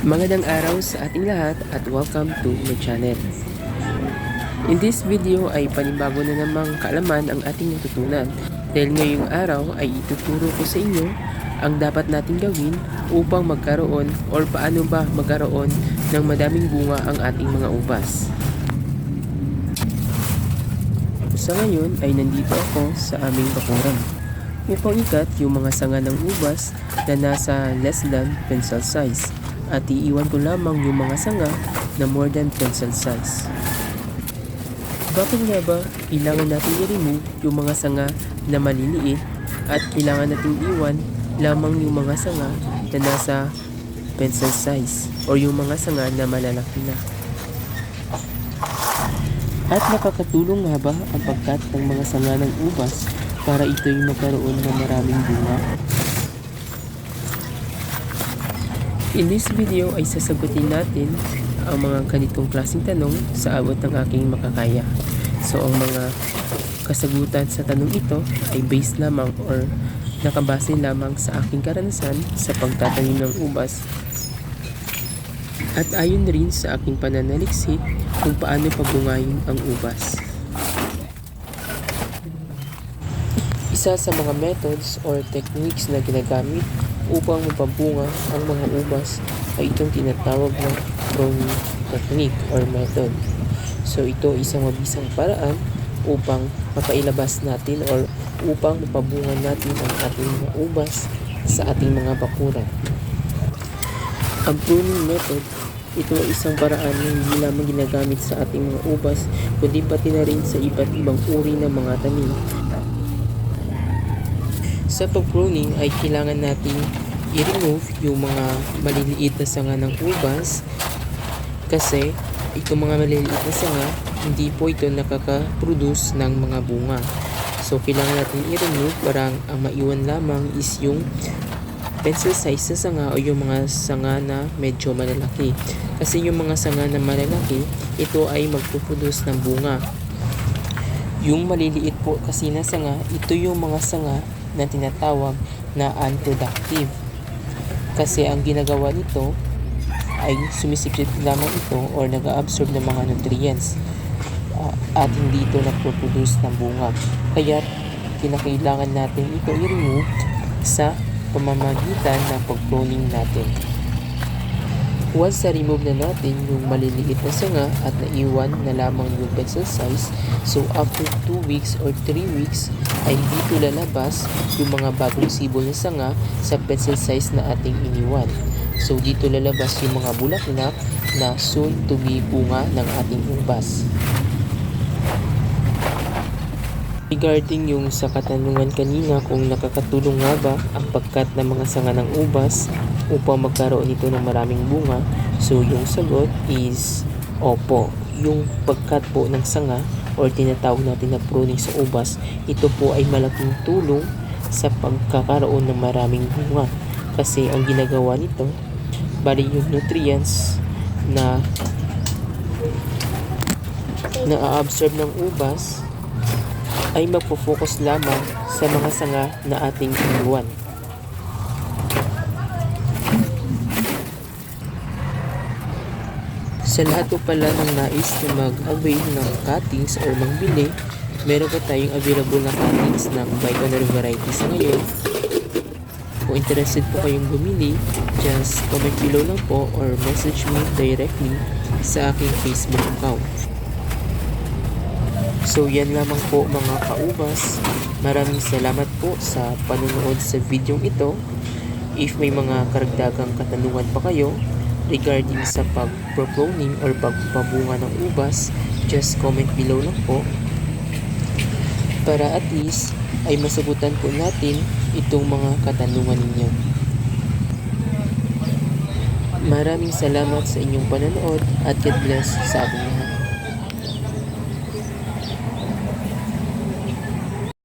Magandang araw sa ating lahat at welcome to my channel. In this video ay panibago na namang kaalaman ang ating natutunan dahil ngayong araw ay ituturo ko sa inyo ang dapat nating gawin upang magkaroon or paano ba magkaroon ng madaming bunga ang ating mga ubas. Sa ngayon ay nandito ako sa aming bakuran upang ikat yung mga sanga ng ubas na nasa less than pencil size at iiwan ko lamang yung mga sanga na more than pencil size. Bakit nga ba kailangan natin i-remove yung mga sanga na maliliit at kailangan natin iwan lamang yung mga sanga na nasa pencil size or yung mga sanga na malalaki na. At nakakatulong nga ba ang pagkat ng mga sanga ng ubas para ito'y magkaroon ng maraming bunga? In this video ay sasagutin natin ang mga ganitong klaseng tanong sa abot ng aking makakaya. So ang mga kasagutan sa tanong ito ay based lamang or nakabase lamang sa aking karanasan sa pagtatanim ng ubas at ayon rin sa aking pananaliksik kung paano pabungayin ang ubas. Isa sa mga methods or techniques na ginagamit upang mapabunga ang mga ubas ay itong tinatawag na pruning technique or method. So ito isang mabisang paraan upang mapailabas natin or upang mapabunga natin ang ating mga ubas sa ating mga bakuran. Ang pruning method, ito ay isang paraan na hindi lamang ginagamit sa ating mga ubas, kundi pati na rin sa iba't ibang uri ng mga tanim. Sa pag-pruning ay kailangan natin i-remove yung mga maliliit na sanga ng ubas kasi itong mga maliliit na sanga hindi po ito nakaka-produce ng mga bunga. So kailangan natin i-remove para ang maiwan lamang is yung pencil size sa sanga o yung mga sanga na medyo malalaki. Kasi yung mga sanga na malalaki, ito ay magpuproduce ng bunga. Yung maliliit po kasi na sanga, ito yung mga sanga na tinatawag na unproductive. Kasi ang ginagawa nito ay sumisipsip lamang ito or nag-absorb ng mga nutrients uh, at hindi ito nagpo-produce ng bunga. Kaya kinakailangan natin ito i-remove sa pamamagitan ng pag-pruning natin. Once na remove na natin yung maliliit na sanga at naiwan na lamang yung pencil size, so after 2 weeks or 3 weeks ay dito lalabas yung mga bagong sibol na sanga sa pencil size na ating iniwan. So dito lalabas yung mga bulaklak na soon to be bunga ng ating ubas. Regarding yung sa katanungan kanina kung nakakatulong nga ba ang pagkat ng mga sanga ng ubas upang magkaroon ito ng maraming bunga, so yung sagot is opo. Yung pagkat po ng sanga or tinatawag natin na pruning sa ubas, ito po ay malaking tulong sa pagkakaroon ng maraming bunga. Kasi ang ginagawa nito, bali yung nutrients na na-absorb ng ubas ay magpo-focus lamang sa mga sanga na ating iniwan. Sa lahat po pala ng nais na mag-avail ng cuttings or magbili, meron pa tayong available na cuttings ng Baikonur varieties ngayon. Kung interested po kayong bumili, just comment below lang po or message me directly sa aking Facebook account. So yan lamang po mga kaubas. Maraming salamat po sa panonood sa video ito. If may mga karagdagang katanungan pa kayo regarding sa pag-proponing or pagpabunga ng ubas, just comment below lang po. Para at least ay masagutan po natin itong mga katanungan ninyo. Maraming salamat sa inyong panonood at God bless sa ating lahat.